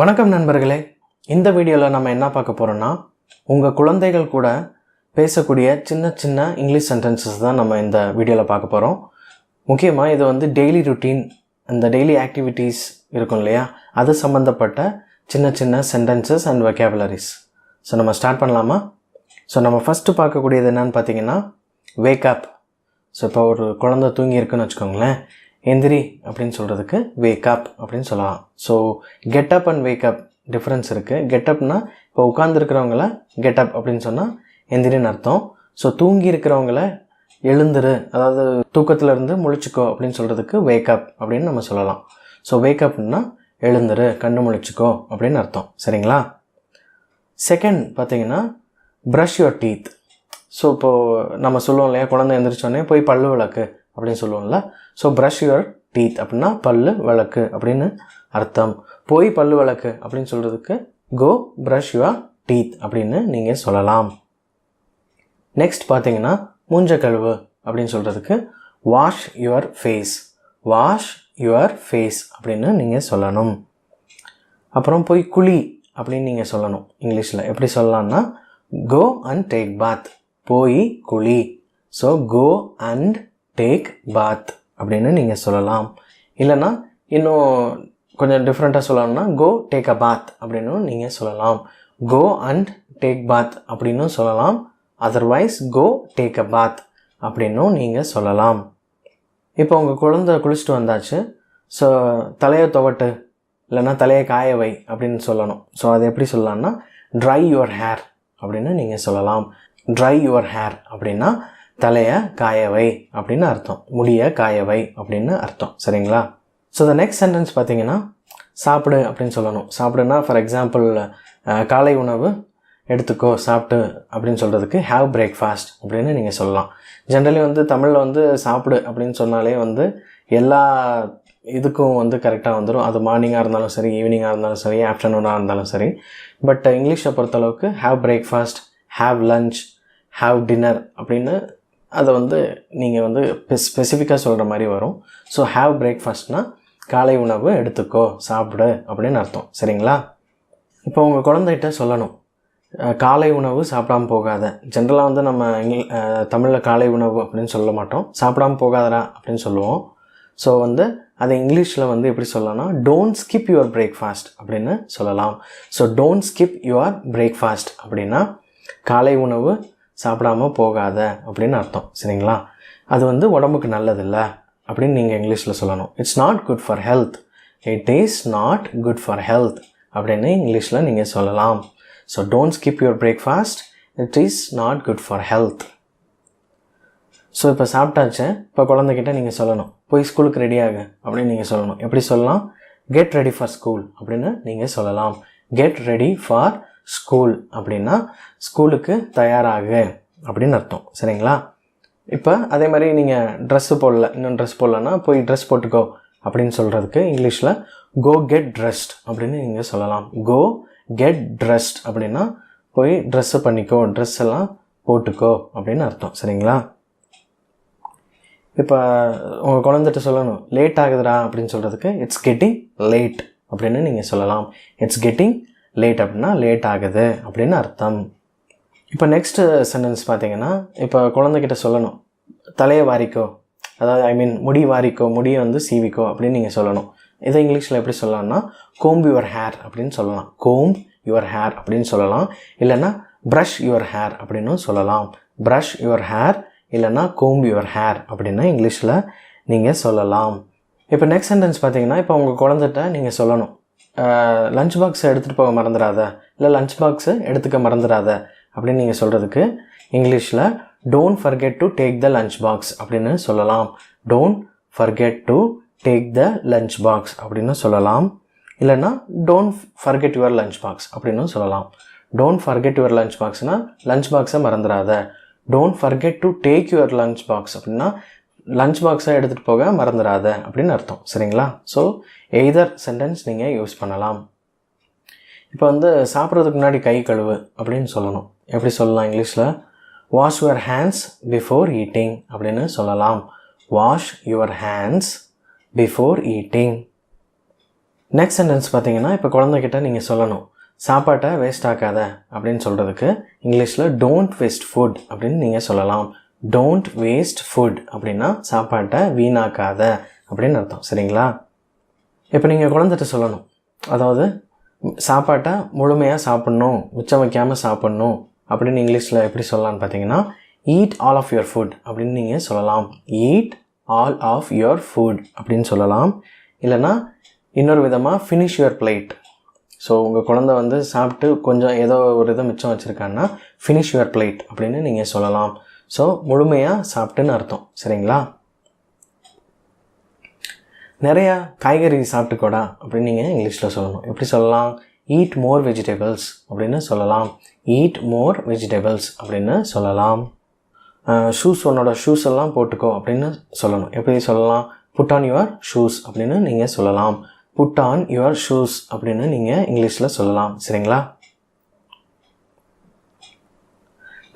வணக்கம் நண்பர்களே. இந்த வீடியோவில் நம்ம என்ன பார்க்க போகிறோன்னா உங்கள் குழந்தைகள் கூட பேசக்கூடிய சின்ன சின்ன இங்கிலீஷ் சென்டென்சஸ் தான் நம்ம இந்த வீடியோவில் பார்க்க போகிறோம் முக்கியமாக இது வந்து டெய்லி ருட்டீன் அந்த டெய்லி ஆக்டிவிட்டீஸ் இருக்கும் இல்லையா? அது சம்மந்தப்பட்ட சின்ன சின்ன சென்டென்சஸ் அண்ட் வெக்கேபுலரிஸ் ஸோ நம்ம ஸ்டார்ட் பண்ணலாமா? ஸோ நம்ம ஃபஸ்ட்டு பார்க்கக்கூடியது என்னன்னு பார்த்தீங்கன்னா வேக்கப் ஸோ இப்போ ஒரு குழந்தை தூங்கி இருக்குன்னு வச்சுக்கோங்களேன். எந்திரி அப்படின்னு சொல்கிறதுக்கு வேக்கப் அப்படின்னு சொல்லலாம். So get up and wake up difference இருக்குது கெட்டப்னா இப்போ உட்காந்துருக்கிறவங்கள கெட்டப் அப்படின்னு சொன்னால் எந்திரின்னு அர்த்தம். ஸோ தூங்கி இருக்கிறவங்கள எழுந்துரு. அதாவது தூக்கத்தில் இருந்து முழிச்சுக்கோ அப்படின்னு சொல்கிறதுக்கு வேக்கப் அப்படின்னு நம்ம சொல்லலாம். ஸோ வேக்கப்னா எழுந்துரு கண்டு முழிச்சுக்கோ அப்படின்னு அர்த்தம். சரிங்களா? செகண்ட் பார்த்தீங்கன்னா ப்ரஷ் யுவர் டீத் ஸோ இப்போது நம்ம சொல்லுவோம் இல்லையா குழந்தை எழுந்திரிச்சோடனே போய் பல்லு விளக்கு. அப்படின்னு சொல்லுவோம்ல. ஸோ ப்ரஷ் யுவர் டீத் அப்படின்னா பல் விளக்கு அப்படின்னு அர்த்தம். போய் பல் விளக்கு அப்படின்னு சொல்கிறதுக்கு கோ ப்ரஷ் யுவர் டீத் அப்படின்னு நீங்கள் சொல்லலாம். நெக்ஸ்ட் பார்த்தீங்கன்னா மூஞ்ச கழுவு அப்படின்னு சொல்கிறதுக்கு wash your face wash your face அப்படின்னு நீங்கள் சொல்லணும். அப்புறம் போய் குழி அப்படின்னு நீங்கள் சொல்லணும். இங்கிலீஷில் எப்படி சொல்லலாம்னா கோ அண்ட் டேக் பாத் போய் குழி. So go and take bath அப்படின்னு நீங்கள் சொல்லலாம். இல்லைன்னா இன்னும் கொஞ்சம் டிஃப்ரெண்ட்டாக சொல்லணும்னா கோ டேக் அ பாத் அப்படின்னு நீங்கள் சொல்லலாம். கோ அண்ட் டேக் பாத் அப்படின்னும் சொல்லலாம். அதர்வைஸ் கோ டேக் அ பாத் அப்படின்னும் நீங்கள் சொல்லலாம். இப்போ உங்கள் குழந்தை குளிச்சுட்டு வந்தாச்சு. ஸோ தலையை துவட்டு இல்லைன்னா தலையை காய வை அப்படின்னு சொல்லணும். ஸோ அது எப்படி சொல்லலாம்னா ட்ரை யுவர் ஹேர் அப்படின்னு நீங்கள் சொல்லலாம். ட்ரை யுவர் ஹேர் அப்படின்னா தலையை காயவை அப்படின்னு அர்த்தம். முடிய காயவை அப்படின்னு அர்த்தம். சரிங்களா? ஸோ த நெக்ஸ்ட் சென்டென்ஸ் பார்த்தீங்கன்னா சாப்பிடு அப்படின்னு சொல்லணும். சாப்பிடுன்னா ஃபார் எக்ஸாம்பிள் காலை உணவு எடுத்துக்கோ சாப்பிட்டு அப்படின்னு சொல்கிறதுக்கு ஹேவ் பிரேக்ஃபாஸ்ட் அப்படின்னு நீங்கள் சொல்லலாம். ஜென்ரலி வந்து தமிழில் வந்து சாப்பிடு அப்படின்னு சொன்னாலே வந்து எல்லா இதுக்கும் வந்து கரெக்டாக வந்துடும் அது மார்னிங்காக இருந்தாலும் சரி ஈவினிங்காக இருந்தாலும் சரி ஆஃப்டர்நூனாக இருந்தாலும் சரி. பட் இங்கிலீஷை பொறுத்தளவுக்கு have breakfast have lunch have dinner அப்படின்னு அதை வந்து நீங்கள் வந்து ஸ்பெசிஃபிக்காக சொல்கிற மாதிரி வரும். ஸோ ஹேவ் பிரேக்ஃபாஸ்ட்னால் காலை உணவு எடுத்துக்கோ சாப்பிடு அப்படின்னு அர்த்தம். சரிங்களா? இப்போ உங்கள் குழந்தைகிட்ட சொல்லணும். காலை உணவு சாப்பிடாம போகாத. ஜென்ரலாக வந்து நம்ம இங்கிலி தமிழில் காலை உணவு அப்படின்னு சொல்ல மாட்டோம். சாப்பிடாம போகாதடா அப்படின்னு சொல்லுவோம். ஸோ வந்து அதை இங்கிலீஷில் வந்து எப்படி சொல்லலாம்னா டோன்ட் ஸ்கிப் யுவர் பிரேக்ஃபாஸ்ட் அப்படின்னு சொல்லலாம். So don't skip your breakfast அப்படின்னா காலை உணவு சாப்பிடாம போகாத அப்படின்னு அர்த்தம் சரிங்களா? அது வந்து உடம்புக்கு நல்லதில்ல அப்படின்னு நீங்கள் இங்கிலீஷில் சொல்லணும். It's not good for health it is not good for health அப்படின்னு இங்கிலீஷில் நீங்கள் சொல்லலாம். So don't skip your breakfast it is not good for health so இப்போ சாப்பிட்டாச்சு இப்போ குழந்தைகிட்ட நீங்கள் சொல்லணும். போய் ஸ்கூலுக்கு ரெடி ஆகு அப்படின்னு நீங்கள் சொல்லணும். எப்படி சொல்லலாம்? கெட் ரெடி ஃபார் ஸ்கூல் அப்படின்னு நீங்கள் சொல்லலாம். கெட் ரெடி ஃபார் ஸ்கூல் அப்படின்னா ஸ்கூலுக்கு தயாராகு அப்படின்னு அர்த்தம். சரிங்களா? இப்போ அதே மாதிரி நீங்கள் ட்ரெஸ்ஸு போடல இன்னும் ட்ரெஸ் போடலன்னா போய் ட்ரெஸ் போட்டுக்கோ அப்படின்னு சொல்கிறதுக்கு இங்கிலீஷில் கோ கெட் ட்ரெஸ்ட் அப்படின்னு நீங்கள் சொல்லலாம். கோ கெட் ட்ரெஸ்ட் அப்படின்னா போய் ட்ரெஸ்ஸு பண்ணிக்கோ ட்ரெஸ் எல்லாம் போட்டுக்கோ அப்படின்னு அர்த்தம். சரிங்களா? இப்போ உங்கள் குழந்தைகிட்ட சொல்லணும் லேட் ஆகுதுடா அப்படின்னு சொல்கிறதுக்கு இட்ஸ் கெட்டிங் லேட் அப்படின்னு நீங்கள் சொல்லலாம். இட்ஸ் கெட்டிங் லேட் அப்படின்னா லேட் ஆகுது அப்படின்னு அர்த்தம். இப்போ நெக்ஸ்ட்டு சென்டென்ஸ் பார்த்தீங்கன்னா இப்போ குழந்தைகிட்ட சொல்லணும். தலையை வாரிக்கோ. அதாவது ஐ மீன் முடி வாரிக்கோ முடியை வந்து சீவிக்கோ அப்படின்னு நீங்கள் சொல்லணும். இதை இங்கிலீஷில் எப்படி சொல்லலாம்னா கோம்ப் யுவர் ஹேர் அப்படின்னு சொல்லலாம். கோம்ப் யுவர் ஹேர் அப்படின்னு சொல்லலாம். இல்லைன்னா ப்ரஷ் யுவர் ஹேர் அப்படின்னு சொல்லலாம். ப்ரஷ் யுவர் ஹேர் இல்லைன்னா கோம்ப் யுவர் ஹேர் அப்படின்னு இங்கிலீஷில் நீங்கள் சொல்லலாம். இப்போ நெக்ஸ்ட் சென்டென்ஸ் பார்த்தீங்கன்னா இப்போ உங்கள் குழந்தைகிட்ட நீங்கள் சொல்லணும். லஞ்ச் பாக்ஸை எடுத்துகிட்டு போக மறந்துடாத இல்லை லஞ்ச் பாக்ஸு எடுத்துக்க மறந்துடாத அப்படின்னு நீங்கள் சொல்கிறதுக்கு இங்கிலீஷில் don't forget to take the lunch box அப்படின்னு சொல்லலாம். Don't forget to take the lunch box அப்படின்னு சொல்லலாம். இல்லைன்னா don't forget your lunch box அப்படின்னு சொல்லலாம். டோன்ட் ஃபர்கெட் யுவர் லஞ்ச் பாக்ஸ்னால் லஞ்ச் பாக்ஸை மறந்துடாத don't forget to take your lunch box அப்படின்னா லஞ்ச் பாக்ஸாக எடுத்துகிட்டு போக மறந்துடாத அப்படின்னு அர்த்தம். சரிங்களா? ஸோ எய்தர் சென்டென்ஸ் நீங்கள் யூஸ் பண்ணலாம். இப்போ வந்து சாப்பிட்றதுக்கு முன்னாடி கை கழுவு அப்படின்னு சொல்லணும். எப்படி சொல்லலாம் இங்கிலீஷில்? Wash your hands before eating அப்படின்னு சொல்லலாம். Wash your hands before eating next sentence பார்த்தீங்கன்னா இப்போ குழந்தைகிட்ட நீங்கள் சொல்லணும். சாப்பாட்டை வேஸ்ட் ஆக்காத அப்படின்னு சொல்கிறதுக்கு இங்கிலீஷில் டோன்ட் வேஸ்ட் ஃபுட் அப்படின்னு நீங்கள் சொல்லலாம். டோன்ட் வேஸ்ட் ஃபுட் அப்படின்னா சாப்பாட்டை வீணாக்காத அப்படின்னு அர்த்தம். சரிங்களா? இப்போ நீங்கள் குழந்தைகிட்ட சொல்லணும். அதாவது சாப்பாட்டை முழுமையாக சாப்பிட்ணும் மிச்சம் வைக்காமல் சாப்பிட்ணும் அப்படின்னு இங்கிலீஷில் எப்படி சொல்லலாம்னு பார்த்தீங்கன்னா eat all of your food அப்படின்னு நீங்கள் சொல்லலாம். Eat all of your food அப்படின்னு சொல்லலாம். இல்லைன்னா இன்னொரு விதமாக ஃபினிஷ் யுவர் பிளேட் ஸோ உங்கள் குழந்தை வந்து சாப்பிட்டு கொஞ்சம் ஏதோ ஒரு இதை மிச்சம் வச்சுருக்காங்கன்னா ஃபினிஷ் யுவர் பிளேட் அப்படின்னு நீங்கள் சொல்லலாம். ஸோ முழுமையாக சாப்பிட்டுன்னு அர்த்தம். சரிங்களா? நிறையா காய்கறி சாப்பிட்டுக்கோடா அப்படின்னு நீங்கள் இங்கிலீஷில் சொல்லணும். எப்படி சொல்லலாம்? ஈட் மோர் வெஜிடபிள்ஸ் அப்படின்னு சொல்லலாம். ஈட் மோர் வெஜிடபிள்ஸ் அப்படின்னு சொல்லலாம். ஷூஸ் உன்னோட ஷூஸ் எல்லாம் போட்டுக்கோ அப்படின்னு சொல்லணும். எப்படி சொல்லலாம்? புட் ஆன் யுவர் ஷூஸ் அப்படின்னு நீங்கள் சொல்லலாம். புட் ஆன் யுவர் ஷூஸ் அப்படின்னு நீங்கள் இங்கிலீஷில் சொல்லலாம். சரிங்களா?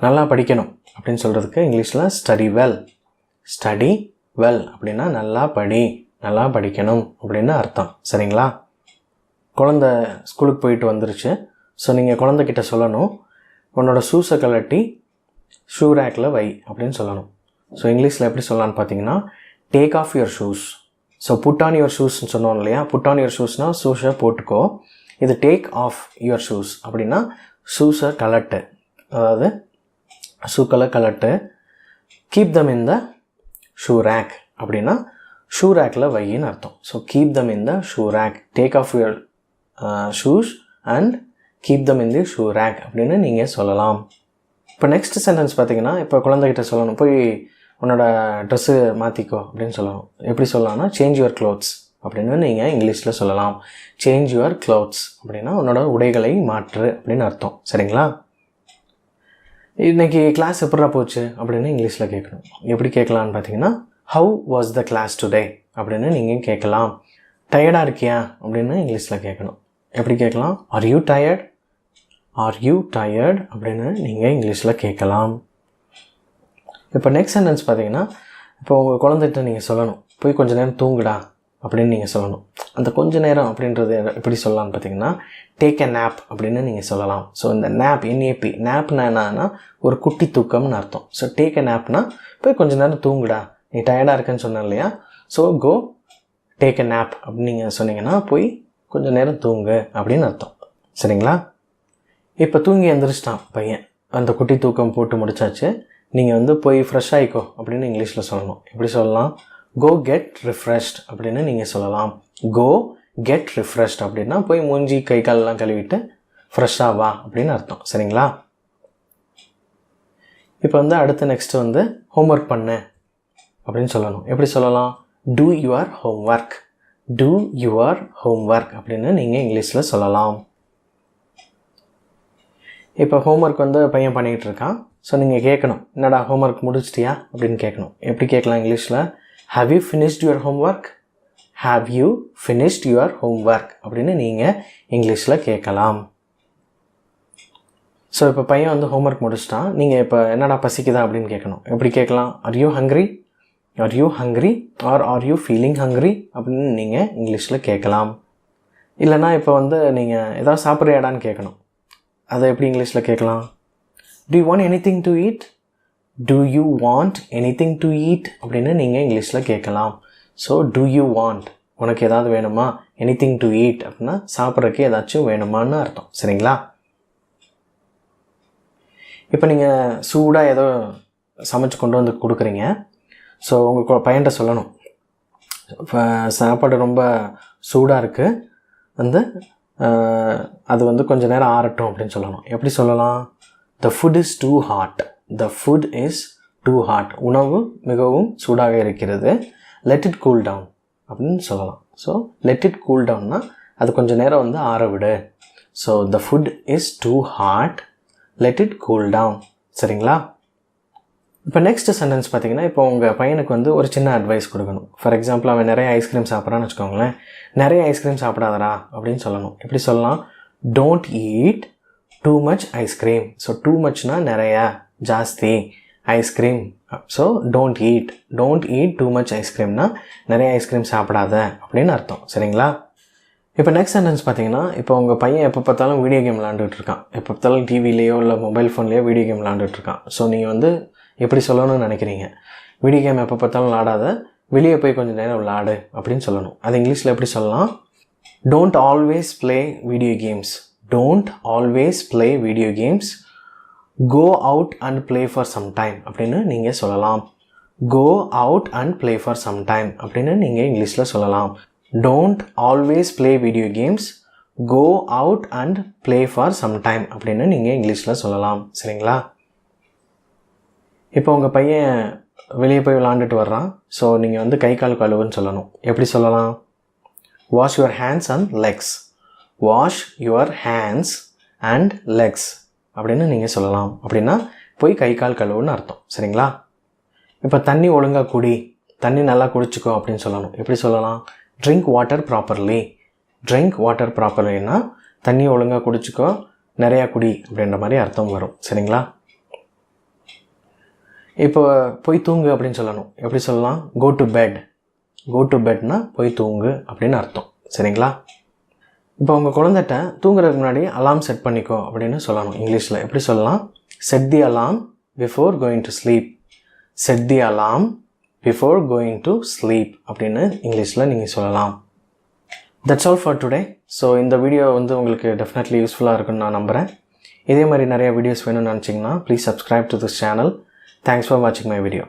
நல்லா படிக்கணும். அப்படின்னு சொல்கிறதுக்கு இங்கிலீஷில் ஸ்டடி வெல் ஸ்டடி வெல் அப்படின்னா நல்லா படி நல்லா படிக்கணும் அப்படின்னு அர்த்தம். சரிங்களா? குழந்த ஸ்கூலுக்கு போயிட்டு வந்துருச்சு. ஸோ நீங்கள் குழந்தைகிட்ட சொல்லணும். உன்னோட ஷூஸை கலட்டி ஷூ ரேக்கில் வை அப்படின்னு சொல்லணும். ஸோ இங்கிலீஷில் எப்படி சொல்லலான்னு பார்த்தீங்கன்னா take off your shoes so put on your ஷூஸ்னு சொன்னோம் இல்லையா? புட் ஆன் யுவர் ஷூஸ்னால் ஷூஸை போட்டுக்கோ. இது டேக் ஆஃப் யுவர் ஷூஸ் அப்படின்னா ஷூஸை கலட்டு அதாவது ஷூக்களை கலட்டு keep them in the shoe rack அப்படின்னா ஷூ ரேக்கில் வையின்னு அர்த்தம். So keep them in the shoe rack take off your shoes and keep them in the shoe rack அப்படின்னு நீங்கள் சொல்லலாம். இப்போ நெக்ஸ்ட் சென்டென்ஸ் பார்த்தீங்கன்னா இப்போ குழந்தைகிட்ட சொல்லணும். போய் உன்னோட ட்ரெஸ்ஸு மாற்றிக்கோ அப்படின்னு சொல்லணும். எப்படி சொல்லலாம்னா சேஞ்ச் யுவர் க்ளோத்ஸ் அப்படின்னு நீங்கள் இங்கிலீஷில் சொல்லலாம். சேஞ்ச் யுவர் க்ளோத்ஸ் அப்படின்னா உன்னோட உடைகளை மாற்று அப்படின்னு அர்த்தம். சரிங்களா? இன்றைக்கி கிளாஸ் எப்படா போச்சு அப்படின்னு இங்கிலீஷில் கேட்கணும் எப்படி கேட்கலான்னு பார்த்தீங்கன்னா how was the class today அப்படின்னு நீங்கள் கேட்கலாம். டயர்டாக இருக்கியா? அப்படின்னு இங்கிலீஷில் கேட்கணும் எப்படி கேட்கலாம்? Are you tired are you tired அப்படின்னு நீங்கள் இங்கிலீஷில் கேட்கலாம். இப்போ நெக்ஸ்ட் சென்டென்ஸ் பார்த்தீங்கன்னா இப்போ உங்கள் குழந்தைகிட்ட நீங்கள் சொல்லணும். போய் கொஞ்சம் நேரம் தூங்குடா. அப்படின்னு நீங்கள் சொல்லணும். அந்த கொஞ்ச நேரம் அப்படின்றது எப்படி சொல்லலாம்னு பார்த்தீங்கன்னா டேக் அ நேப் அப்படின்னு நீங்கள் சொல்லலாம். ஸோ இந்த நேப் என்ஏபி நேப்னா என்னன்னா ஒரு குட்டி தூக்கம்னு அர்த்தம். ஸோ டேக் அ நேப்னா போய் கொஞ்ச நேரம் தூங்குடா. நீ டயர்டாக இருக்கேன்னு சொன்ன இல்லையா? So go take a nap அப்படின்னு நீங்கள் சொன்னீங்கன்னா போய் கொஞ்சம் நேரம் தூங்கு அப்படின்னு அர்த்தம். சரிங்களா? இப்போ தூங்கி எந்திரிச்சிட்டான் பையன். அந்த குட்டி தூக்கம் போட்டு முடிச்சாச்சு. நீங்கள் வந்து போய் ஃப்ரெஷ் ஆகிக்கோ அப்படின்னு இங்கிலீஷில் சொல்லணும். எப்படி சொல்லலாம்? கோ கெட் ரிஃப்ரெஷ்ட் அப்படின்னு நீங்கள் சொல்லலாம். கோ கெட் ரிஃப்ரெஷ்ட் அப்படின்னா போய் மூஞ்சி கை காலெல்லாம் கழுவிட்டு ஃப்ரெஷ்ஷாக வா அப்படின்னு அர்த்தம். சரிங்களா? இப்போ வந்து அடுத்து நெக்ஸ்ட்டு வந்து ஹோம்ஒர்க் பண்ணு அப்படின்னு சொல்லணும். எப்படி சொல்லலாம்? Do your homework do your homework அப்படின்னு நீங்கள் இங்கிலீஷில் சொல்லலாம். இப்போ ஹோம்ஒர்க் வந்து பையன் பண்ணிகிட்டு இருக்கான். ஸோ நீங்கள் கேட்கணும். என்னடா ஹோம்ஒர்க் முடிச்சிட்டியா? அப்படின்னு கேட்கணும். எப்படி கேட்கலாம் இங்கிலீஷில்? Have you finished your homework have you finished your homework அப்படின்னு நீங்கள் இங்கிலீஷில் கேட்கலாம். ஸோ இப்போ பையன் வந்து ஹோம்ஒர்க் முடிச்சிட்டான். நீங்கள் இப்போ என்னடா பசிக்குதா அப்படின்னு கேட்கணும். எப்படி கேட்கலாம்? Are you hungry are you hungry are are you feeling hungry அப்படின்னு நீங்கள் இங்கிலீஷில் கேட்கலாம். இல்லைனா இப்போ வந்து நீங்கள் ஏதாவது சாப்பிட்றியாடான்னு கேட்கணும். அதை எப்படி இங்கிலீஷில் கேட்கலாம்? Do you want anything to eat do you want anything to eat அப்படின்னு நீங்கள் இங்கிலீஷில் கேட்கலாம். ஸோ டு யூ வாண்ட் உனக்கு ஏதாவது வேணுமா? எனி திங் டு ஈட் அப்படின்னா சாப்பிட்றதுக்கு ஏதாச்சும் வேணுமான்னு அர்த்தம். சரிங்களா? இப்போ நீங்கள் சூடாக ஏதோ சமைச்சு கொண்டு வந்து கொடுக்குறீங்க. ஸோ உங்கள் பையன்கிட்ட சொல்லணும். இப்போ சாப்பாடு ரொம்ப சூடாக இருக்குது வந்து அது வந்து கொஞ்சம் நேரம் ஆறட்டும் அப்படின்னு சொல்லணும். எப்படி சொல்லலாம்? The food is too hot the food is too hot உணவு மிகவும் சூடாக இருக்கிறது. லெட் இட் கூல் டவுன் அப்படின்னு சொல்லலாம். ஸோ லெட் இட் கூல் டவுன்னா அது கொஞ்சம் நேரம் வந்து ஆற விடு. So the food is too hot let it cool down சரிங்களா? இப்போ நெக்ஸ்ட் சென்டென்ஸ் பார்த்தீங்கன்னா இப்போ உங்கள் பையனுக்கு வந்து ஒரு சின்ன அட்வைஸ் கொடுக்கணும். ஃபார் எக்ஸாம்பிள் அவன் நிறைய ஐஸ்கிரீம் சாப்பிட்றான்னு வச்சுக்கோங்களேன். நிறைய ஐஸ்கிரீம் சாப்பிடாதரா அப்படின்னு சொல்லணும். எப்படி சொல்லலாம்? Don't eat too much ice cream so too மச்னால் நிறையா. ஜாஸ்தி ice cream so don't eat don't eat too much ஐஸ்கிரீம்னா நிறைய ஐஸ்கிரீம் சாப்பிடாத அப்படின்னு அர்த்தம். சரிங்களா? இப்போ நெக்ஸ்ட் சென்டென்ஸ் பார்த்தீங்கன்னா இப்போ உங்கள் பையன் எப்போ பார்த்தாலும் வீடியோ கேம் விளாண்டுட்டு இருக்கான். எப்போ பார்த்தாலும் டிவிலேயோ இல்லை மொபைல் ஃபோன்லேயோ வீடியோ கேம் விளாண்டுட்டு இருக்கான். ஸோ நீங்கள் வந்து எப்படி சொல்லணும்னு நினைக்கிறீங்க? வீடியோ கேம் எப்போ பார்த்தாலும் விளாடாத வெளியே போய் கொஞ்சம் நேரம் விளாடு அப்படின்னு சொல்லணும். அது இங்கிலீஷில் எப்படி சொல்லலாம்? Don't always play video games don't always play video games go out and play for some time அப்படின்னு நீங்கள் சொல்லலாம். Go out and play for some time அப்படின்னு நீங்கள் இங்கிலீஷில் சொல்லலாம். Don't always play video games go out and play for some time அப்படின்னு நீங்கள் இங்கிலீஷில் சொல்லலாம். சரிங்களா? இப்போ உங்கள் பையன் வெளியே போய் விளாண்டுட்டு வர்றான். ஸோ நீங்கள் வந்து கை கால் கழுவுன்னு சொல்லணும். எப்படி சொல்லலாம்? Wash your hands and legs wash your hands and legs அப்படின்னு நீங்கள் சொல்லலாம். அப்படின்னா போய் கை கால் கழுவுன்னு அர்த்தம். சரிங்களா? இப்போ தண்ணி ஒழுங்காக குடி. தண்ணி நல்லா குடிச்சிக்கோ அப்படின்னு சொல்லணும். எப்படி சொல்லலாம்? Drink water properly drink water ப்ராப்பர்லின்னா தண்ணி ஒழுங்காக குடிச்சிக்கோ நிறையா குடி அப்படின்ற மாதிரி அர்த்தம் வரும். சரிங்களா? இப்போ போய் தூங்கு அப்படின்னு சொல்லணும். எப்படி சொல்லலாம்? Go to bed go to பெட்னா போய் தூங்கு அப்படின்னு அர்த்தம். சரிங்களா? இப்போ உங்கள் குழந்தைகிட்ட தூங்குறதுக்கு முன்னாடி அலாம் செட் பண்ணிக்கோ அப்படின்னு சொல்லணும். இங்கிலீஷில் எப்படி சொல்லலாம்? Set the alarm before going to sleep set the alarm before going to sleep அப்படின்னு இங்கிலீஷில் நீங்கள் சொல்லலாம். That's all for today so இந்த வீடியோ வந்து உங்களுக்கு டெஃபினெட்லி யூஸ்ஃபுல்லாக இருக்குன்னு நான் நம்புகிறேன் இதே மாதிரி நிறைய வீடியோஸ் வேணும்னு நினச்சிங்கன்னா please subscribe to this channel thanks for வாட்சிங் மை வீடியோ